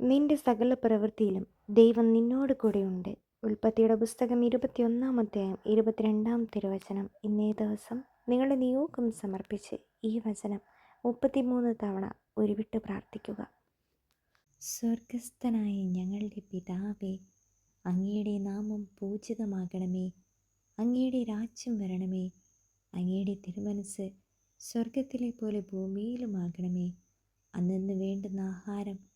നിന്റെ സകല പ്രവൃത്തിയിലും ദൈവം നിന്നോട് കൂടെയുണ്ട് ഉൽപ്പത്തിയുടെ പുസ്തകം ഇരുപത്തിയൊന്നാം അധ്യായം ഇരുപത്തിരണ്ടാം തിരുവചനം. ഇന്നേ ദിവസം നിങ്ങളുടെ നിയോഗം സമർപ്പിച്ച് ഈ വചനം മുപ്പത്തിമൂന്ന് തവണ ഉരുവിട്ട് പ്രാർത്ഥിക്കുക. സ്വർഗസ്ഥനായ ഞങ്ങളുടെ പിതാവേ അങ്ങയുടെ നാമം പൂജിതമാകണമേ. അങ്ങയുടെ രാജ്യം വരണമേ. അങ്ങയുടെ തിരുമനസ് സ്വർഗത്തിലെ പോലെ ഭൂമിയിലുമാകണമേ. അന്നു വേണ്ടുന്ന ആഹാരം